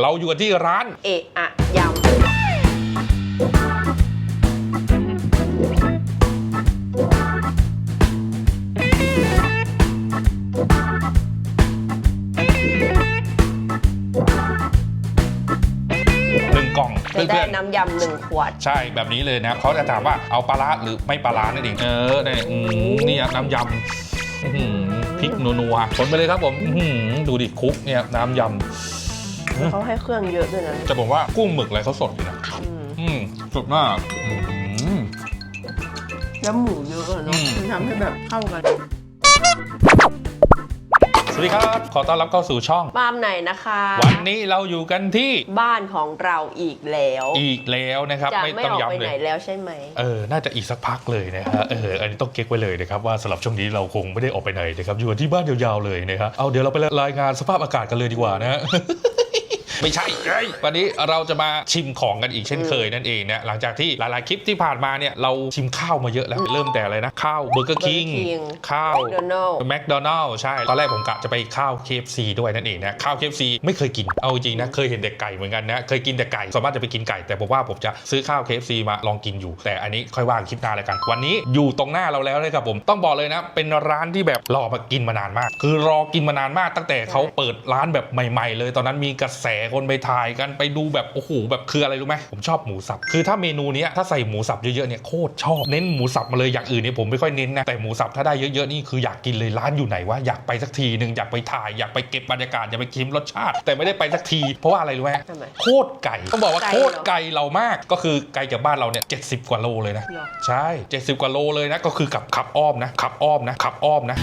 เราอยู่กันที่ร้าน เอะอะยหนึ่งกล่องำจะได้เพื่อนน้ำยำหนึ่งขวด ๆใช่แบบนี้เลยนะเขาจะถามว่าเอาปลาร้าหรือไม่ปลาร้านั่นเองเออนี่อืมนี่ครับน้ำยำอื้อหือพริกนัวๆผลไปเลยครับผมอื้อหือดูดิคลุกเนี่ยน้ำย เขาให้เครื่องเยอะด้วยนะำจะบอกว่ากุ้งหมึกอะไรเขาสดอยู่นะอืมอืมสดมากอื้อหือแล้วหมูเยอะอะเนาะอืมมันทำให้แบบเข้ากัน สวัสดีครับ ขอต้อนรับเข้าสู่ช่องปาล์มไหนนะคะ วันนี้เราอยู่กันที่บ้านของเราอีกแล้ว อีกแล้วนะครับ จะไม่ไม่ต้องออกไปย้ำเลไหนย แล้วใช่ไหม เออ น่าจะอีกสักพักเลยนะฮะ เออ อันนี้ต้องเก็กไว้เลยนะครับว่าสำหรับช่วงนี้เราคงไม่ได้ออกไปไหนนะครับ อยู่กันที่บ้านยาวๆเลยนะครับ เอาเดี๋ยวเราไปรายงานสภาพอากาศกันเลยดีกว่านะฮะ ไม่ใช่เอ้ยวันนี้เราจะมาชิมของกันอีกเช่นเคยนั่นเองนะหลังจากที่หลายๆคลิปที่ผ่านมาเนี่ยเราชิมข้าวมาเยอะแล้วเริ่มแต่อะไรนะ ข้าวเบอร์เกอร์คิง Burger King ข้าว McDonald's แมคโดนัลล์ใช่ ตอนแรกผมกะจะไปข้าว KFC ด้วยนั่นเองนะข้าว KFC ไม่เคยกินเอาจริงๆนะ เคยเห็นแต่ไก่เหมือนกันนะ เคยกินแต่ไก่ส่วนมากจะไปกินไก่แต่ผมว่าผมจะซื้อข้าว KFC มาลองกินอยู่ แต่อันนี้ค่อยว่างคลิปหน้าเลยกัน วันนี้อยู่ตรงหน้าเราแล้วเลยครับผมต้องบอกเลยนะ เป็นร้านที่แบบรอมากินมานานมาก คือรอกินมานานมากตั้งแต่เขาเปิดร้านแบบใหม่ ๆ เลย ตอนนั้นมีกระแสคนไปถ่ายกันไปดูแบบโอ้โหแบบคืออะไรรู้ไหมผมชอบหมูสับ คือถ้าเมนูเนี้ยถ้าใส่หมูสับเยอะๆเนี่ยโคตรชอบเน้นหมูสับมาเลยอย่างอื่นเนี่ยผมไม่ค่อยเน้นนะแต่หมูสับถ้าได้เยอะๆนี่คืออยากกินเลยร้านอยู่ไหนวะอยากไปสักทีหนึ่งอยากไปถ่ายอยากไปเก็บบรรยากาศอยากไปชิมรสชาติ แต่ไม่ได้ไปสักที เพราะว่าอะไรรู้ไหมทำไม โคตรไก่ต้องบอกว่าไกลโคเหรอตรไกลเรามากก็คือไกลจากบ้านเราเนี่ยเจ็กว่าโลเลยนะ เหรอ ใช่ 70 กว่าโลเลยนะ ก็คือขับขับอ้อมนะขับอ้อมนะขับอ้อมนะ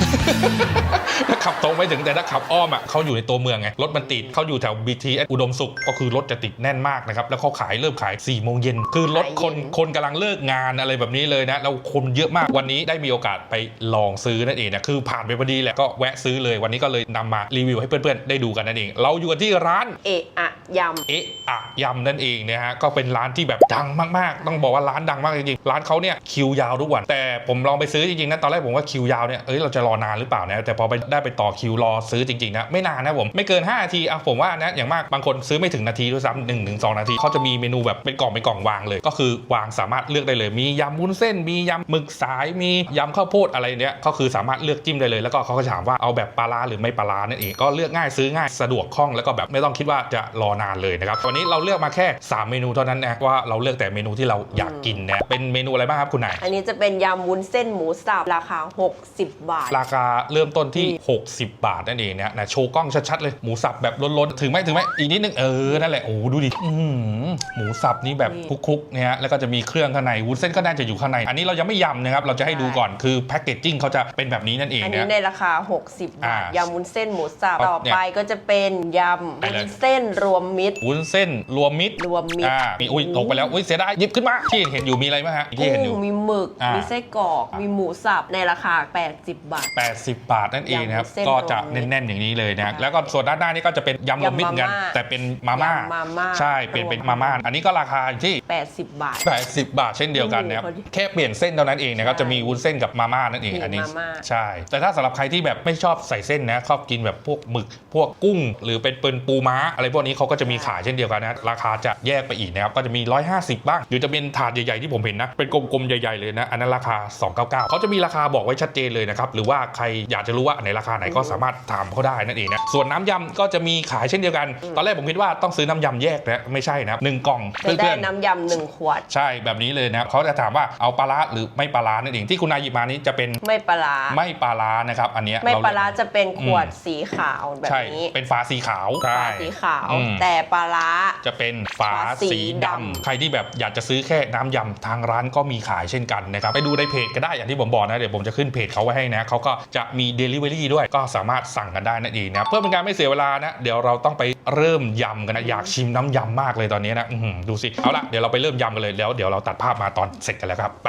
ถ้าขับตรงไม่ถึงแต่ถ้าขับอ้อมอะเขาอยู่ในตัวเมืองไง รถมันติดเขาอยู่แถว BTS อุดมสุขก็คือรถจะติดแน่นมากนะครับแล้วเขาขายเริ่มขาย4ี่โมงเย็นคือรถคนขายเย็นคนกำลังเลิกงานอะไรแบบนี้เลยนะแล้วคนเยอะมากวันนี้ได้มีโอกาสไปลองซื้อนั่นเองนะคือผ่านไปพอดีแหละก็แวะซื้อเลยวันนี้ก็เลยนำมารีวิวให้เพื่อนๆได้ดูกันนั่นเอง เราอยู่กันที่ร้านเอะอะยเอ๊ะอะยำนั่นเองนะฮะก็เป็นร้านที่แบบดังมากๆ ต้องบอกว่าร้านดังมากจริงๆร้านเขาเนี่ยคิวยาวทุกวัน แต่ผมลองไปซื้อจริงๆนะตอนแรกผมว่าคิวยาวเนี่ยเอ้ยเราจะรอนานหรือเปล่านะแต่พอไปได้ไปต่อคิวรอซื้อจริงๆนะไม่นานนะผมไม่เกิน5นาทีอะผมว่านะอย่างมากบางคนซื้อไม่ถึงนาทีด้วยซ้ำหนึ่งถึงสองนาทีเขาจะมีเมนูแบบเป็นกล่องเป็นกล่องวางเลย ก็คือวางสามารถเลือกได้เลย มียำวุ้นเส้น มียำหมึกสายมียำข้าวโพดอะไรเนี่ยก็คือสามารถเลือกจิ้มได้เลย แล้วก็เขาก็จะถามว่าเอาแบบปลาร้าหรือไม่ปลาร้านั่นเองก็เลือกง่ายซื้อง่ายสะดวกคล่องแล้วก็แบบไม่ต้องคิดว่าจะรอนานเลยนะครับวันนี้เราเลือกมาแค่ 3 เมนูเท่านั้นนะว่าเราเลือกแต่เมนูที่เราอยากกินนะเป็นเมนูอะไรบ้างครับคุณนายำอันนี้จะเป็นยำวุ้นเส้นหมูสับราคา 60 บาท ราคาเริ่มต้นที่ 60 บาทนั่นเองนะนะโชว์กล้องชัดๆเลยหมูสับแบบล้นๆถึงไหมถึงไหมอีกนิดนึงเออนั่นแหละโอ้โหดูดิอื้อหือหมูสับนี่แบบนี่คลุกๆเนี่ยฮะแล้วก็จะมีเครื่องข้างในวุ้นเส้นก็น่าจะอยู่ข้างใน อันนี้เรายังไม่ยำนะครับเราจะให้ดูก่อนคือแพ็กเกจจิ้งเขาจะเป็นแบบนี้นั่นเองอันนี้นะ ในราคา 60 บาท อ่ายำวุ้นเส้นหมูสับ ครับต่อไปก็จะเป็นยำไปเลย วุ้นเส้นรวมมิตร วุ้นเส้นรวมมิตรรวมมิตรอ่ามีอุ้ยตกไปแล้วอุ้ยเสียดายหยิบขึ้นมาที่เห็นอยู่มีอะไรบ้างฮะที่กุ้เห็นอยู่งมีหมึกมีไส้กรอกมีหมูสับในราคา 80 บาท 80 บาทนั่นเองนะครับ ยำวุ้นเส้นก็จะรวมมิตรแน่นๆอย่างนี้เลยนะใช่แล้วก็ส่วนด้านหน้านี่ก็จะเป็นยำรวมมิตรเหมือนกัน ยำมาม่าแต่เป็นมาม่ายำมาม่าใช่เป็นเป็นรวม มาม่าอันนี้ก็ราคาอยู่ที่ 80 บาท 80 บาทเช่นเดียวกันนะครับ โอ้โหแค่เปลี่ยนเส้นเท่านั้นเองนะครับใช่จะมีวุ้นเส้นกับมาม่านั่นเองมีอันนี้มาม่า ใช่ แต่ถ้าสำหรับใครที่แบบไม่ชอบใส่เส้นนะชอบกินแบบพวกหมึก พวกกุ้ง หรือเป็นเป็นปูม้า อะไรพวกนี้เขาก็จะมีขายเช่นเดียวกันนะราคาจะแยกไปอีกนะครับก็จะมี 150 บ้างหรือจะเป็นถาดใหญ่ๆที่ผมเห็นนะเป็นกลมๆใหญ่ๆเลยนะอันนั้นราคา 299เขาจะมีราคาบอกไว้ชัดเจนเลยนะครับหรือว่าใครอยากจะรู้ว่าอันไหนราคาไหนก็สามารถถามเขาได้นั่นเองนะส่วนน้ำยำก็จะมีขายเช่นเดียวกันตอนแรกผมคิดว่าต้องซื้อน้ำยำแยกนะไม่ใช่นะครับหนึ่งกล่องจะได้เพื่อนๆน้ำยำหนึ่งขวดใช่แบบนี้เลยนะครับเขาจะถามว่าเอาปลาร้าหรือไม่ปลาร้านั่นเองที่คุณนายหยิบมานี้จะเป็นไม่ปลาร้าไม่ปลาร้านะครับ อันเนี้ยไม่เปลาร้าจะเป็นขวดอืม สีขาวแบบใช่นี้เป็นฝาสีขาวใช่ ฝาสีขาว อืม แต่ปลาร้า จะเป็นฝาฝาสีสีดำดำ ใครที่แบบอยากจะซื้อแค่น้ำยำทางร้านก็มีขายเช่นกันนะครับ ไปดูในเพจก็ได้อย่างที่ผมบอกนะ เดี๋ยวผมจะขึ้นเพจเขาไว้ให้นะ เขาก็จะมี Delivery ด้วย ก็สามารถสั่งกันได้นั่นเองนะ เพื่อเป็นการไม่เสียเวลานะ เดี๋ยวเราต้องไปเริ่มยำกันนะอยากชิมน้ำยำมากเลยตอนนี้นะอื้อหือดูสิเอาละเดี๋ยวเราไปเริ่มยำกันเลยแล้วเดี๋ยวเราตัดภาพมาตอนเสร็จกันแล้วครับไป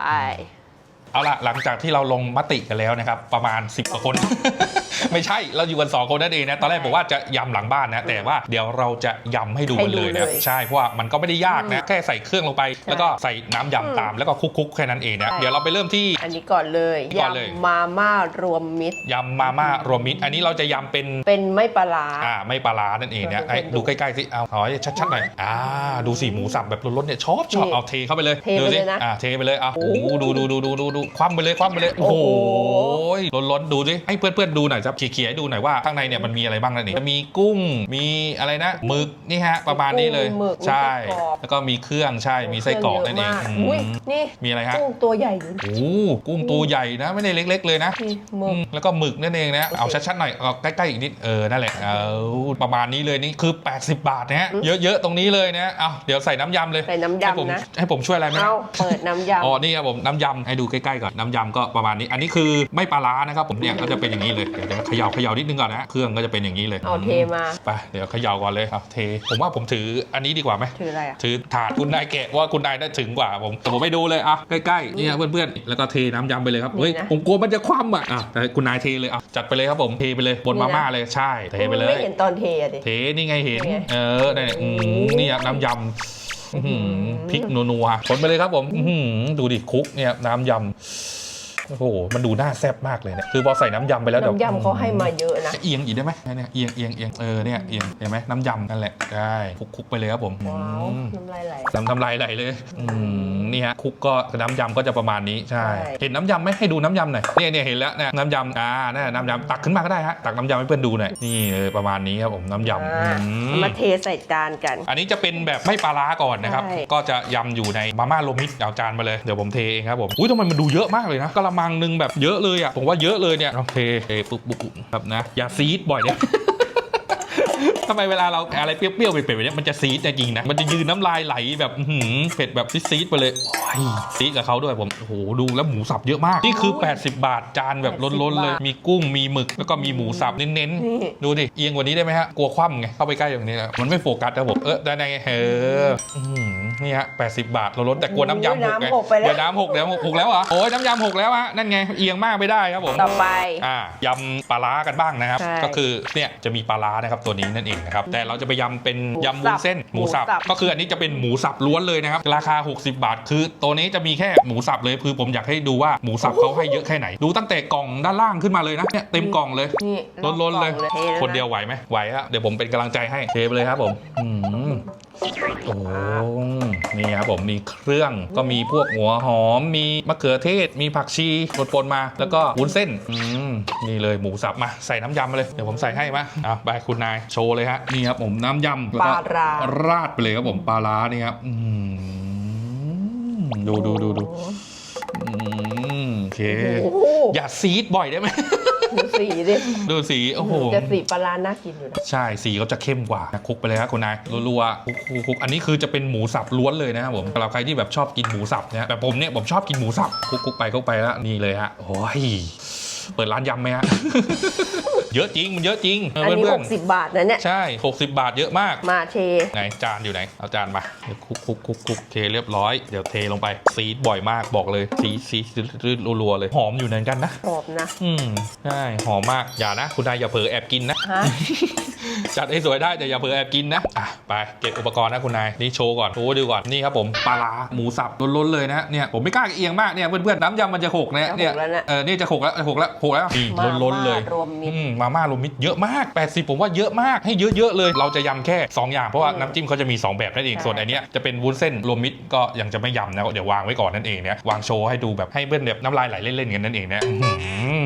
ไปเอาละหลังจากที่เราลงมติกันแล้วนะครับ ประมาณ 10กว่าคน ไม่ใช่เราอยู่กันสองคนนั่นเองนะตอนแรกบอกว่าจะยำหลังบ้านนะ แต่ว่าเดี๋ยวเราจะยำให้ดูกันเลยให้ดูนะเลยใช่เพราะว่ามันก็ไม่ได้ยากนะแค่ใส่เครื่องลงไป แล้วก็ใส่น้ำอืมยำตามแล้วก็คลุกๆแค่นั้นเองนะใช่เดี๋ยวเราไปเริ่มที่อันนี้ก่อนเลยก่อนเลยยำมาม่ารวมมิตรยำมาม่ารวมมิตร อันนี้เราจะยำเป็นเป็นไม่ปลาร้าอ่าไม่ปลาร้านั่นเองนะเออไอ้เออดูใกล้ๆสิเอาเอาให้ชัดๆหน่อยอ่าดูสิหมูสับแบบล้นๆเนี่ยชอบชอบนี่เอาเทเข้าไปเลยเทไปดูสิเลยนะอ่าเทไปเลยเอาโอ้โอ้โหดูดูดูดูดูดูคว่ำไปเลยคว่ำไปเลยโอ้โหโอ้ล้นๆดูสิให้เพื่อนๆดูหน่อยครับเขี่ยๆให้ดูหน่อยว่าข้างในเนี่ยมันมีอะไรบ้างนั่นเองจะมีกุ้งมีอะไรนะหมึกนี่ฮะประมาณนี้เลยกุ้งหมึกใช่ มีไส้กรอก แล้วก็มีเครื่องใช่มีไส้กรอกนั่นเองครื่อืยะมากอุ้ยมนี่มีอะไรฮะกุ้งตัวใหญ่อยู่โอ้กุ้งตัวใหญ่นะไม่ได้เล็ก ๆ เลยนะ นี่หมึอืกมแล้วก็หมึกนั่นเองนะโอเคเอาชัดๆหน่อยเอาใกล้ๆอีกนิดเออนั่นแหละเอาประมาณนี้เลยนี่คือ 80 บาทนะฮะอืมเยอะๆตรงนี้เลยนะเอาเดี๋ยวใส่น้ำยำเลยใส่น้ำให้ผมยำนะ ให้ผมช่วยอะไรไหมเอาเปิดน้ำยำ อ๋อนี่ครับผมน้ำยำให้ดูใกล้ๆก่อนน้ำยำก็ประมาณนี้ อันนี้คือไม่ปลาร้านะครับผมเนี่ยก็จะเป็นอย่างนี้เลยเดี๋ยวจะเขย่าเขย่านิดนึงก่อนนะเครื่องก็จะเป็นอย่างนี้เลยเอาเทมา ไปเดี๋ยวเขย่าก่อนเลยเอาเท ผมว่าผมถืออันนี้ดีกว่าไหมถืออะไรอะถือถาดคุณนายแกะว่าคุณนายได้ถึงกว่าผมแต่ผมไปดูเลยอะใกล้ๆนี่ฮะเพื่อนๆแล้วก็เทน้ำยำไปเลยครับเฮ้ยนี่นะผมกลัวมันจะคว่ำอะอะแต่คุณนายเทเลยอะจัดไปเลยครับผมเทไปเลยบนนี่มานะม่าเลยใช่เทไปเลยไม่เห็นตอนเทอะดิเทนี่ไงเห็นนี่ไงเออได้เนี่ยอืมนี่ครับน้ำยำอื้อหือพริกนัวๆผลไปเลยครับผมอื้อหือดูดิคลุกเนี่ยน้ำยำ โอ้โห มันดูน่าแซ่บมากเลยเนี่ย คือพอใส่น้ำยำไปแล้วเดี๋ยวน้ำยำเขาให้มาเยอะนะ เอียงอีกได้ไหมเนี่ยเอียงเอียงเอียงเออเนี่ยเอียงเห็นไหมน้ำยำนั่นแหละได้คลุกๆไปเลยครับผมว้าวอืมน้ำลายไหล น้ำทำลายไหลเลยอืมนี่ฮะคุกก็น้ำยำก็จะประมาณนี้ใช่ ใช่ เห็นน้ำยำไหมให้ดูน้ำยำหน่อยเนี่ยเนี่ยเห็นแล้วเนี่ยน้ำยำอ่านี่นน้ำยำตักขึ้นมาก็ได้ฮะตักน้ำยำให้เพื่อนดูหน่อยนี่เลยประมาณนี้ครับผมน้ำยำอ่าอืม เอามาเทใส่จานกัน อันนี้จะเป็นแบบไม่ปลาร้าก่อนนะครับ ใช่ ก็จะยำอยู่ในมาม่าโรมิตเอาจานมาเลย เดี๋ยวผมเทเองครับผม อุ้ยทำไมมันดูเยอะมากเลยนะกะละมังหนึงแบบเยอะเลยอะผมว่าเยอะเลยเนี่ยโอเคเทปุ๊บปุ๊บปุ๊บครับนะอย่าซีดบ่อยเนี่ยทำไมเวลาเราอะไรเปรี้ยวๆเผ็ดๆแบบเนี้ยมันจะซีดจริงๆนะ มันจะยืนน้ำลายไหลแบบอื้อหือเผ็ดแบบซีดๆไปเลยโอ้ยซีดกับเขาด้วยผมโอ้โหดูแล้วหมูสับเยอะมาก นี่คือ 80 บาทจานแบบล้นๆเลย มีกุ้งมีหมึกแล้วก็มีหมูสับเน้นนี่ๆดูดิเอียงกว่านี้ได้ไหมฮะกลัวคว่ำไงเข้าไปใกล้อย่างนี้นะมันไม่โฟกัสนะผมเออได้ไงเออ อื้อหือนี่ฮะ80บาทเราลดแต่กลัวน้ำยำหกไงน้ำหกไปแล้ว เดี๋ยวน้ำหกเดี๋ยวหกแล้วเหรอโอ้ยน้ำยำหกแล้วฮะนั่นไงเอียงมากไม่ได้ครับผม ต่อไป อ่ายำปลาร้ากันบ้างนะครับ ใช่ก็คือเนี่ยจะมีปลาร้านะครับตัวนี้นั่นเองนะครับแต่เราจะไปยำเป็นหมูยำวุ้นเส้นหหมูมูสับสับ ก็คืออันนี้จะเป็นหมูสับล้วนเลยนะครับราคา 60 บาท คือ ตัวนี้จะมีแค่หมูสับเลยคือผมอยากให้ดูว่าหมูสับเขาให้เยอะแค่ไหน ดูตั้งแต่กล่องด้านล่างขึ้นมาเลยนะเนี่ยเต็มกล่องเลยนี่ล้นๆเลยรอบกองทะคนเดียวไหวไหมไหวฮะเดี๋ยวผมเป็นกำลังใจให้เทไปเลยครับผมอืม โอ้นี่ครับผมมีเครื่องก็มีพวกหัวหอม มีมะเขือเทศ มีผักชีปนๆมา แล้วก็วุ้นเส้นอืมนี่เลยหมูสับมาใส่น้ำยำมาเลยเดี๋ยวผมใส่ให้มาอะไปคุณนายโชว์เลยฮะนี่ครับผมน้ำยำแล้วปก็ลาร้า ราดไปเลยครับผมปลาร้านี่ครับอืมดูดูดูดูอืมโอเค โอ้โหอย่าซีดบ่อยได้ไหม ดูสีดิดูสีโอ้โหจะสีปลาร้าน่ากินอยู่นะใช่สีเขาจะเข้มกว่านะคลุกไปเลยครับคุณนายรัวๆคลุกคลุกคลุกอันนี้คือจะเป็นหมูสับล้วนเลยนะครับผมสำหรับใครที่แบบชอบกินหมูสับเนี่ยแบบผมเนี่ยผมชอบกินหมูสับคลุกคลุกไปคลุกไปแล้วนี่เลยฮะโอ้ยเปิดร้านยำไหมฮะ เยอะจริงมันเยอะจริงเอออันนี้ เพื่อน60 บาทนะเนี่ยๆใช่ 60 บาทเยอะมาก มาเท ไหนจานอยู่ไหน เอาจานมาเดี๋ยวคลุกคลุกคลุกคลุกเทเรียบร้อย เดี๋ยวเทลงไป ซีดบ่อยมากบอกเลย ซีดซีดรัวๆเลย หอมอยู่เหมือนกันนะกรอบนะ อืมใช่หอมมาก อย่านะ คุณนายอย่าเผลอแอบกินนะ ฮะ จัดให้สวยได้แต่อย่าเผลอแอบกินนะ อะ ไปเก็บอุปกรณ์นะคุณนาย นี่โชว์ก่อนโชว์ดูก่อน นี่ครับผมปลาร้าหมูสับล้นๆเลยนะเนี่ยผมไม่กล้าเอียงมากเนี่ยเพื่อนๆน้ำยำมันจะหกนะเนี่ยจะหกแล้วนะ เออนี่จะหกแล้วหกแล้วหกแล้วนี่มาล้นๆเลย ม่ารวมมิตร อืมมาม่ารวมมิตรเยอะมาก 80 ผมว่าเยอะมากให้เยอะๆเลย เราจะยำแค่ 2 อย่างเพราะว่าอืมน้ำจิ้มเขาจะมี 2 แบบนั่นเองใช่ส่วนอันเนี้ยจะเป็นวุ้นเส้นรวมมิตรก็ยังจะไม่ยำนะเดี๋ยววางไว้ก่อนนั่นเองเนี่ยวางโชว์ให้ดูแบบให้เพื่อนแบบน้ำลายไหลเล่นๆกันนั่นเองนะอื้อหือ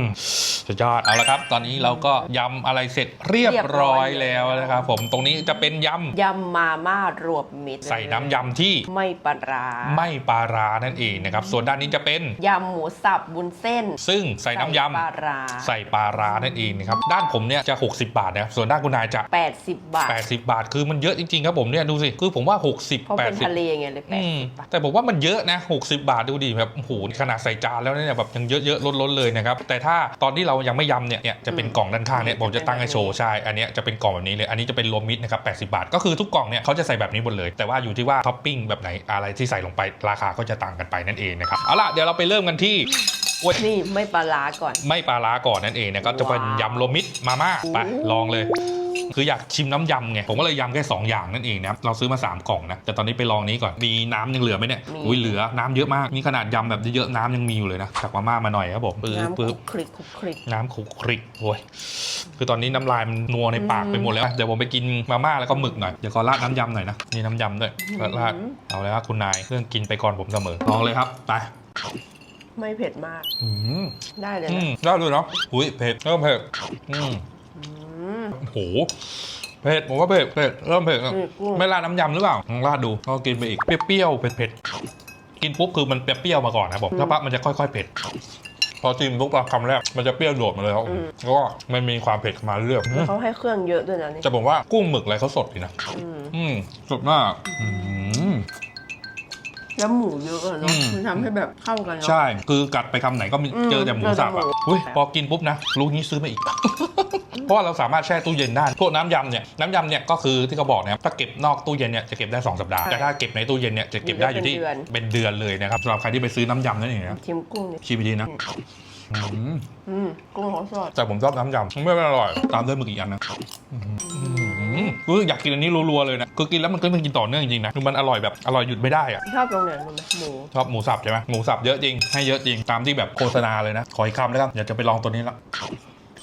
สุดยอดเอาละครับ ตอนนี้เราก็ยำอะไรเสร็จเรียบร้อยแล้วนะครับผมตรงนี้จะเป็นยำยำมาม่ารวมมิตรใส่น้ำยำที่ไม่ปลาร้าไม่ปลาร้านั่นเองนะครับส่วนด้านนี้จะเป็น ยำหมูสับบุญเส้น ซึ่งใส่น้ำยปลาร้าำใส่ปลาร้านั่นเองนะครับด้านผมเนี่ยจะ 60 บาทนะครับส่วนด้านคุณนายจะ 80 บาท 80 บาท คือมันเยอะจริงๆครับผมเนี่ยดูสิคือผมว่า 60 เพราะเป็นทะ80เลไงเลยแปอืดมสิบบาทแต่ผมว่ามันเยอะนะ 60 บาทดูดิแบบโอ้โหขนาดใส่จานแล้วเนี่ยแบบยังเยอะๆล้นๆเลยนะครับแต่ถ้าตอนที่เรายังไม่ยำเนี่ยเนี่ยจะเป็นกล่องด้านข้างเนี่ยผมจะตั้งให้โชว์ใช่อันเนี้ยจะเป็นกล่องแบบนี้เลยอันนี้จะเป็นรวมมิตรนะครับ80 บาท ก็คือทุกกล่องเนี่ยเขาจะใส่แบบนี้หมดเลยแต่ว่าอยู่ที่ว่าท็อปปิ้งแบบไหนอะไรที่ใส่ลงไปราคาก็จะต่างกันไปนั่นเองนะครับเอาล่ะเดี๋ยวเราไปเริ่มกันที่ โอ้ยนี่ไม่ปลาร้าก่อน ไม่ปลาร้าก่อนนั่นเองนะก็จะเป็นว้าวยำโรวมมิตรมาม่าไปลองเลย คืออยากชิมน้ำยำไงผมก็เลยยำแค่สองอย่างนั่นเองนะครับเราซื้อมา 3 กล่องนะแต่ตอนนี้ไปลองนี้ก่อนมีน้ำยังเหลือไหมเนี่ยมี อุ้ยเหลือน้ำเยอะมากนี่ขนาดยำแบบเยอะๆน้ำยังมีอยู่เลยนะจากมาม่ามาหน่อยครับผมปึ๊บน้ำคลุปึ๊บ กคลิกคลุกคลิก น้ำคลุกคลิกโอ้ย คือตอนนี้น้ำลายมันนัวในปากไปหมดแล้ว เดี๋ยวผมไปกินมาม่าแล้วก็หมึกหน่อย เดี๋ยวขอราดน้ำยำหน่อยนะ นี่น้ำยำด้วยราดเอาเลยครับคุณนาย เรื่องกินไปก่อนผมเสมอ ลองเลยครับ ไป ไม่เผ็ดมาก อืมได้เลยอืนะมได้เลยเนาะอุ้ยเผ็ดเริ่มเผ็ดอืมอืมโอ้โหเผ็ดผมว่าเผ็ดเผ็ดเริ่มเผ็ดแล้วนี่กุ้งไม่ราดน้ำยำหรือเปล่าลองราดดูก็กินไปอีกเปรี้ยวๆเผ็ดๆกินปุ๊บคือมันเปรี้ยวๆมาก่อนนะผมถ้าปั๊บมันจะค่อยๆเผ็ดพอจิ้มปุ๊บคำแรกมันจะเปรี้ยวโดดมาเลยครับแล้วก็มันมีความเผ็ดมาเรื่อยแล้วเขาให้เครื่องเยอะด้วยนะนี่จะบอกว่ากุ้งหมึกอะไรเขาสดดีนะ อืม อืมสดมากอืม แล้วหมูเยอะอะอืเนาะมมันทำให้แบบเข้ากันเนาะ ใช่ คือกัดไปคำไหนก็มีอืมเจอแต่หมูสับอะเจอแต่หมู อุ้ยพอกินปุ๊บนะลูกนี้ซื้อมาอีก เพราะว่าเราสามารถแช่ตู้เย็นได้ พวกน้ำยำเนี่ย น้ำยำเนี่ยก็คือที่เขาบอกนะครับถ้าเก็บนอกตู้เย็นเนี่ยจะเก็บได้2สัปดาห์ แต่ถ้าเก็บในตู้เย็นเนี่ยจะเก็บได้อยู่ที่เป็นเดือนเลยนะครับสำหรับใครที่ไปซื้อน้ำยำนั่นเองนะชิมกุ้งนี่ชิมดีนะอืม อืมกุ้งเขาสดแต่ผมชอบน้ำยำไม่อร่อย ตามด้วยหมึกอีกอันนะอืม คืออยากกินอันนี้รัวๆเลยนะคือกินแล้วมันก็มันกินต่อเนื่องจริงๆนะคือมันอร่อยแบบอร่อยหยุดไม่ได้อะชอบตรงไหนรู้ไหมหมูชอบหมูสับใช่ไหมหมูสับเยอะจริงให้เยอะจริงตามที่แบบโฆษณาเลยนะขออีกคำแล้วกันอยากจะไปลองตัวนี้ละ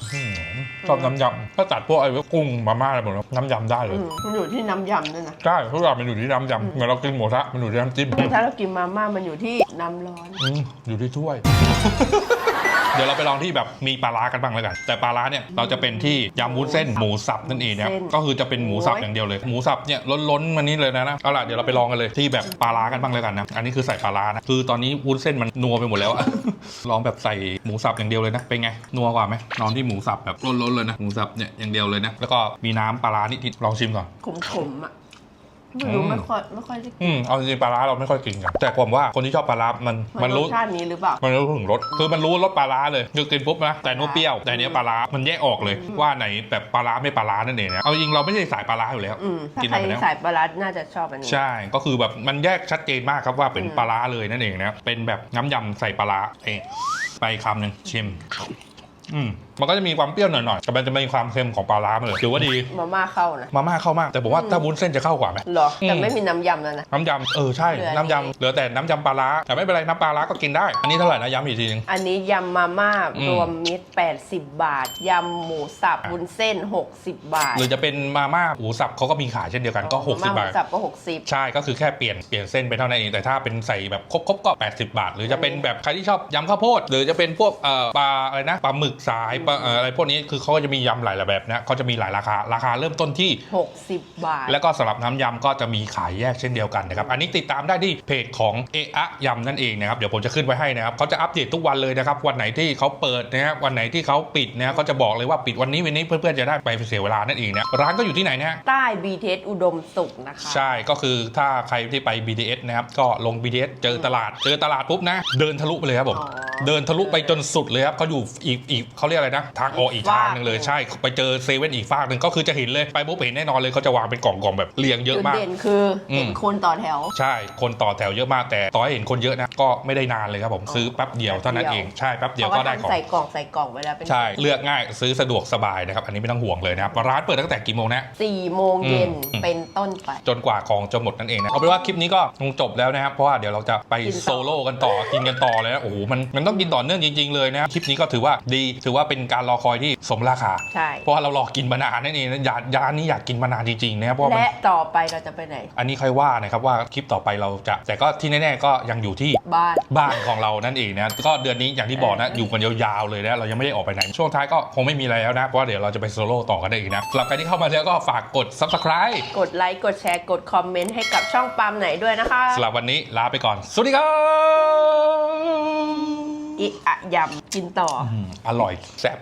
อื้อหือชอบน้ำยำถ้าตัดพวกไอ้พวกกุ้งมาม่าอะไรหมดแล้วน้ำยำได้เลอืยมมันอยู่ที่น้ำยำด้วยนะใช่ทุกอย่างมันอยู่ที่น้ำยำเหมือนเรากินหมูทะมันอยู่ที่น้ำจิ้มแต่ถ้าเรากินมาม่ามันอยู่ที่น้ำร้อน อืมอยู่ที่ถ้วย เดี๋ยวเราไปลองที่แบบมีปลาร้ากันบ้างแล้วกัน แต่ปลาร้าเนี่ยเราจะเป็นที่ยำวุ้นเส้นหมูสับนั่นเองนะครับเส้นก็คือจะเป็นหมูสับโอ้ยอย่างเดียวเลย หมูสับเนี่ยล้นๆมานี้เลยนะนะเอาล่ะเดี๋ยวเราไปลองกันเลยที่แบบปลาร้ากันบ้างแล้วกันนะอันนี้คือใส่ปลาร้านะคือตอนนี้วุ้นเส้นมันนัวไปหมดแล้วอะลองแบบใส่หมูสับอย่างเดียวเลยนะเป็นไงนัวกว่าไหมลองที่หมูสับแบบล้นๆเลยนะหมูสับเนี่ยอย่างเดียวเลยนะแล้วก็มีน้ำปลาร้านิดๆลองชิมก่อนขมๆอะ ไม่รู้อืมไม่ค่อยไม่ค่อยได้กินอืมเอาจริงๆปลาร้าเราไม่ค่อยกินกันแต่ผมว่าคนที่ชอบปลาร้ามันมัมันนรรู้ สชาตินี้หรือเปล่า มันรู้ถึงรสคือมันรู้รสปลาร้าเลยคือกินปุ๊บนะแต่นู้นเปรี้ยวแต่อันเนี้ยปลาร้ามันแยกออกเลยว่าไหนแบบปลาร้าไม่ปลาร้านั่นเองนะเอาจริงเราไม่ใช่สายปลาร้าอยู่แล้ว อืมถ้ากินใครมาแล้ว สายปลาร้าน่าจะชอบอันนี้ ใช่ก็คือแบบมันแยกชัดเจนมากครับว่าเป็นอืม ปลาร้าเลยนั่นเองนะเป็นแบบน้ำยำใส่ปลาร้าเองไปคำหนึ่งชิม อืมมันก็จะมีความเปรี้ยวหน่อยๆแต่มันจะมีความเค็มของปลาร้ามาเลยถือว่าดีมาม่าเข้านะ มาม่าเข้ามาก แต่ผมว่าถ้าวุ้นเส้นจะเข้ากว่าไหมเหรอ แต่อืมไม่มีน้ำยำแล้วนะ น้ำยำเออใช่ เหลือ น้ำยำเหลือแต่น้ำยำปลาร้าแต่ไม่เป็นไรน้ำปลาร้าก็กินได้ อันนี้เท่าไหร่นะย้ำอีกทีนึง อันนี้ยำมาม่าอืม รวมมิตร 80 บาท ยำหมูสับวุ้นเส้น 60 บาทหรือจะเป็นมาม่าหมูสับเขาก็มีขายเช่นเดียวกันก็60มาม่าหบามูทสับก็ 60 ใช่ก็คือแค่เปลี่ยนเปลี่ยนเส้นไปเท่านั้นเองแต่ถ้าเป็นใส่แบบครบๆก็ 80 บาท หรือจะเป็นแบบใครที่ชอบยำข้าวโพด หรือจะเป็นพวกเอ่อปลาอะไรนะปลาหมึกสายปลาเอ่ออะไรพวกนี้คือเขาก็จะมียำหลายแบบนะเขาจะมีหลายราคาราคาเริ่มต้นที่ 60 บาท แล้วก็สำหรับน้ำยำก็จะมีขายแยกเช่นเดียวกันนะครับอันนี้ติดตามได้ที่เพจของเอะอะยำนั่นเองนะครับเดี๋ยวผมจะขึ้นไว้ให้นะครับเขาจะอัปเดตทุกวันเลยนะครับวันไหนที่เขาเปิดนะครับวันไหนที่เขาปิดนะครับก็จะบอกเลยว่าปิดวันนี้วันนี้เพื่อนๆจะได้ไปเสียเวลานั่นเองนะร้านก็อยู่ที่ไหนนะฮะใต้ BTS อุดมสุขนะคะใช่ก็คือถ้าใครที่ไป BTS นะครับก็ลง BTS เจอตลาดเจอตลาดปุ๊บนะ เดินทะลุไปเลยครับผมอ๋อเดินทะลุไปจนสุดเลยครับเขาอยู่อีกอีกเขาเรียกอะไรนะทางออกอีกอีกทาฝางกหนึงเลยหนึ่งใช่ไปเจอเซเว่นอีกฝากหนึ่งก็คือจะเห็นเลยไปปุ๊บเห็นแน่นอนเลยเขาจะวางเป็นกล่องๆแบบเรียงเยอะจุดมาก เด่นคืออมเห็นคนต่อแถว ใช่คนต่อแถวเยอะมากแต่ต่อให้เห็นคนเยอะนะก็ไม่ได้นานเลยครับผมซื้อแป๊บเดียวเท่านั้นแป๊บเอเดียวงใช่แป๊บเดียวเขาก็ก็ได้ของทำใส่กล่องใส่กล่องไว้แล้วเป็นใช่เลือกง่ายซื้อสะดวกสบายนะครับ อันนี้ไม่ต้องห่วงเลยนะครับร้านเปิดตั้งแต่กี่โมงนะ สี่โมงเย็นอืม เป็นต้นไป จนกว่าของจะหมดนั่นเองนะเอาเป็นว่าคลิปนี้ก็คงจบแล้วนะครับ เพราะว่าเดี๋ยวเราจะไปกินต่อ โซโล่กันต่อ กินกันต่อเลยนะโอ้โหมันมันต้องกินต่อเนื่องจริง ๆ เลยนะครับคลิปนี้ก็ถือว่าดีถือว่าเป็นการรอคอยที่สมราคา ใช่ เพราะว่าเรารอกินมานานนั่นเองนะยาร้านนี้อยากกินมานานจริงๆนะครับเพราะว่ามัน และต่อไปเราจะไปไหน อันนี้ค่อยว่านะครับว่าคลิปต่อไปเราจะ แต่ก็ที่แน่ ๆ ก็ยังอยู่ที่บ้าน บ้านของเรานั่นเองนะก็เดือนนี้อย่างที่บอกนะเออออยู่กันยาวๆเลยนะเรายังไม่ได้ออกไปไหน ช่วงท้ายก็คงไม่มีอะไรแล้วนะเพราะว่าเดี๋ยวเราจะไปโซโล่ต่อกันได้อีกนะสำหรับใครที่เข้ามาแล้วก็ฝากกด subscribe กดไลค์ กดแชร์ กดคอมเมนต์ให้กับช่องปาล์มไหนด้วยนะคะ สำหรับวันนี้ลาไปก่อน สวัสดีครับ อิอะยำกินต่อ อืมอร่อยแซ่บ